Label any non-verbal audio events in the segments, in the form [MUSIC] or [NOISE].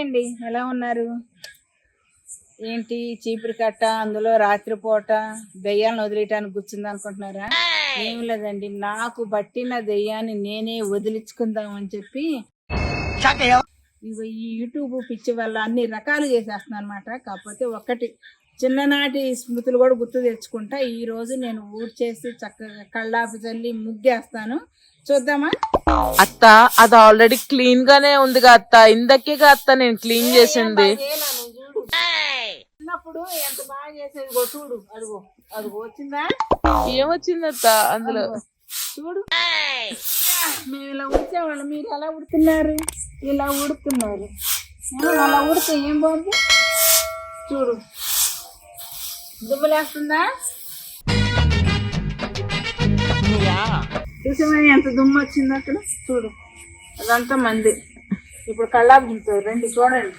అండి ఎలా ఉన్నారు? ఏంటి? చీపురు కట్ట అందులో రాత్రిపూట దెయ్యాలను వదిలేయటానికి కూర్చుంది అనుకుంటున్నారా? ఏం లేదండి. నాకు పట్టిన దెయ్యాన్ని నేనే వదిలించుకుందాం అని చెప్పి ఈ యూట్యూబ్ పిచ్చి వల్ల అన్ని రకాలు చేసేస్తున్నాను అనమాట కాకపోతే ఒకటి చిన్ననాటి స్మృతులు కూడా గుర్తు తెచ్చుకుంటా. ఈ రోజు నేను ఊడ్చేసి చక్కగా కళ్ళాపి చల్లి ముగ్గేస్తాను. చూద్దామా? అత్త అది ఆల్రెడీ క్లీన్ గానే ఉందిగా అత్త. ఇందకేగా అత్త నేను క్లీన్ చేసింది. ఏమొచ్చింది అత్త అందులో? చూడు. మేము ఇలా ఉడిచేవాళ్ళం మీరు ఎలా ఉడుతున్నారు ఇలా ఉడుతున్నారు అలా ఉడితే ఏం బాగుంది? చూడు. దుమ్ములేస్తుందా చూసామా ఎంత దుమ్ము వచ్చింది అక్కడ? చూడు. అదంతా మంది. ఇప్పుడు కళ్ళాపు దింపుతారు రండి చూడండి.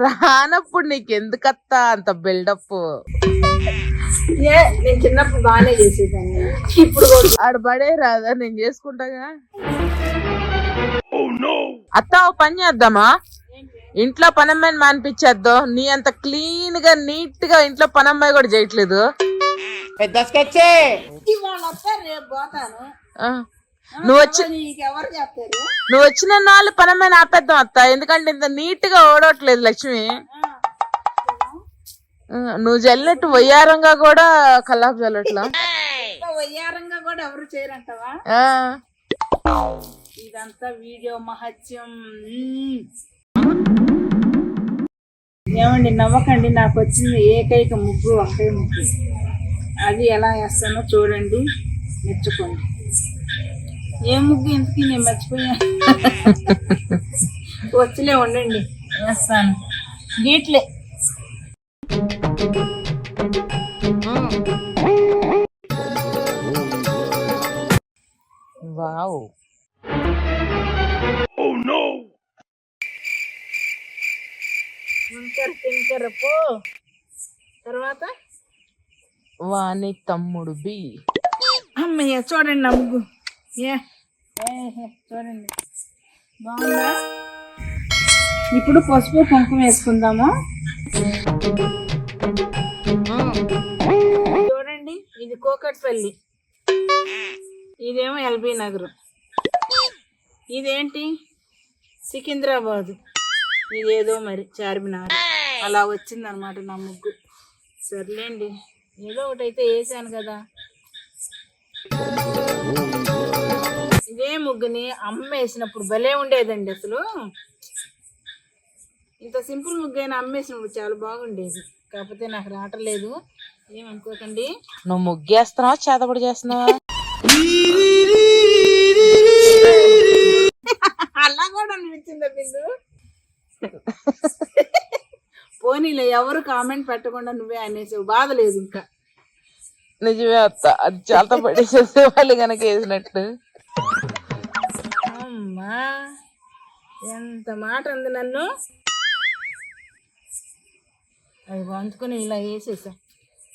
రానప్పుడు నీకు ఎందుకత్త అంత బిల్డప్? ఏ నేను చిన్నప్పుడు బాగానే చేసేదాన్ని. ఇప్పుడు ఆడ పడే రాదా నేను చేసుకుంటాగా? అత్త ఓ పని చేద్దామా? ఇంట్లో పనమ్మాయిని మానిపించేద్దాం? నీ అంత క్లీన్గా నీట్గా ఇంట్లో పనమ్మాయి కూడా చేయట్లేదు? పోతాను. ఆ. నువ్వు వచ్చి నువ్వు వచ్చిన నాళ్ళు పనమ్మాయిని ఆపేద్దాం అత్త. ఎందుకంటే ఇంత నీట్గా ఓడవట్లేదు లక్ష్మి నువ్వు జల్లినట్టు వయ్యారంగా కూడా కల్లాపు జల్లట్లా. వయ్యారంగా కూడా ఎవరు చేయరంటావా? ఆ. ఇదంతా వీడియో మహత్యం. ఏమండి నవ్వకండి నాకు వచ్చింది ఏకైక ముగ్గు ఒకే ముగ్గు. అది ఎలా వేస్తానో చూడండి మెచ్చుకోండి. ఏ ముగ్గు ఇంతకీ నేను మర్చిపోయా? వచ్చిలే ఉండండి. వేస్తాను. గీట్లే. టింకర్ టింకర్ పో. తర్వాత? వాని తమ్ముడు బి. అమ్మయ్య చూడండి నా ముగ్గు. ఏ? ఏహే, చూడండి. బాగుందా? ఇప్పుడు పసుపు కుంకుమ వేసుకుందాము? చూడండి ఇది కోకట్పల్లి. ఇదేమో ఎల్బీ నగర్. ఇదేంటి? సికింద్రాబాదు. ఇదేదో మరి చార్మినార్. అలా వచ్చిందనమాట నా ముగ్గు. సర్లేండి ఏదో ఒకటి అయితే వేసాను కదా. ఇదే ముగ్గుని అమ్మ వేసినప్పుడు భలే ఉండేదండి అసలు. ఇంత సింపుల్ ముగ్గు అయినా అమ్మేసినప్పుడు చాలా బాగుండేది. కాకపోతే నాకు రావట్లేదు. ఏమనుకోకండి నువ్వు ముగ్గేస్తున్నావా చేతబడి చేస్తున్నావా? [LAUGHS] అలా కూడా అనిపించిందా బిందు? [LAUGHS] పోనీలే ఎవరు కామెంట్ పెట్టకుండా నువ్వే అనేసావు బాధ లేదు ఇంకా. నిజమే అత్త అది చేతబడి చేసే వాళ్ళు కనుక వేసినట్టు. అమ్మా ఎంత మాట అంది నన్ను. అది వంచుకొని ఇలా వేసేసా.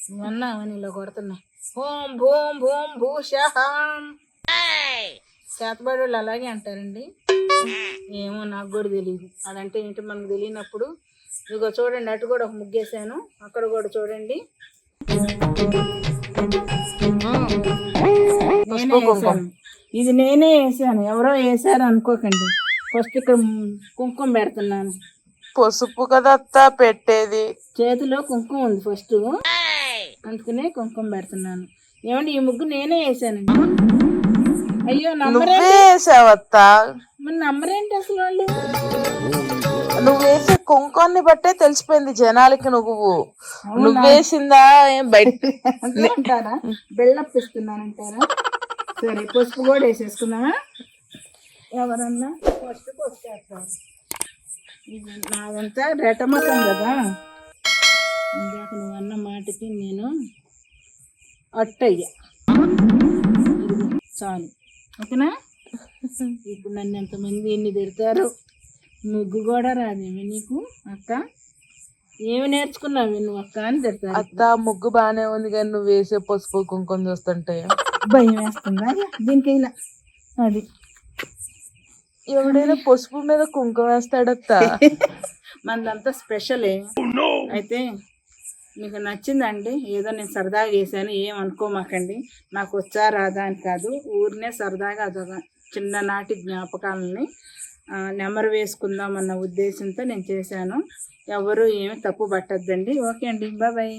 నువ్వు అన్నావని ఇలా కొడుతున్నా. హోం భూం భూం భూషహం. చేతబడి వాళ్ళు అలాగే అంటారండి. ఏమో నాకు కూడా తెలియదు అదంటే ఏంటో మనకు తెలియనప్పుడు ఇదిగో చూడండి అటు కూడా ఒక ముగ్గేసాను. అక్కడ కూడా చూడండి. నేనే వేసాను. ఇది నేనే వేసాను. ఎవరో వేసారు అనుకోకండి. ఫస్ట్ ఇక్కడ కుంకుమ పెడుతున్నాను. పసుపు కదా పెట్టేది. చేతిలో కుంకుమ ఉంది ఫస్ట్. అందుకనే కుంకుమ పెడుతున్నాను. ఏమండి ఈ ముగ్గు నేనే వేసానండి. అయ్యో నంబరే వేసావత్త? మన నంబర్ ఏంటి అసలు వాళ్ళు? నువ్వు వేసే కుంకాన్ని బట్టే తెలిసిపోయింది జనాలకి నువ్వు. నువ్వేసిందా? ఏం బయట [LAUGHS] అంటారా? ఇస్తున్నానంటారా సరే పసుపు కూడా వేసేసుకుందామా? ఎవరన్నా? ఫస్ట్ పసుపు వేస్తారు నాదంతా రెటమకం కదా. ఇందాక నువ్వు అన్న మాటకి నేను అట్టయ్యా. చాలు. ఓకేనా? ఇప్పుడు నన్ను ఎంతమంది ఎన్ని తిడతారు ముగ్గు కూడా రాదేమి నీకు అక్క? ఏమి నేర్చుకున్నావు నువ్వు అక్క అని తిడతాను అత్త ముగ్గు బానే ఉంది కానీ నువ్వు వేసే పసుపు కుంకుమ చూస్తుంటే. భయం వేస్తుందా? దీనికి ఇలా అది. ఎవడైనా పసుపు మీద కుంకుమ వేస్తాడత్త? మనదంతా స్పెషలే. అయితే మీకు నచ్చిందండి. ఏదో నేను సరదాగా చేశాను ఏం అనుకోమాకండి నాకు వచ్చా రాదా అని కాదు. ఊరినే సరదాగా అదొక చిన్ననాటి జ్ఞాపకాలని నెమరు వేసుకుందాం అన్న ఉద్దేశంతో నేను చేశాను. ఎవరు ఏమి తప్పు పట్టద్దండి. ఓకే అండి. బాయ్.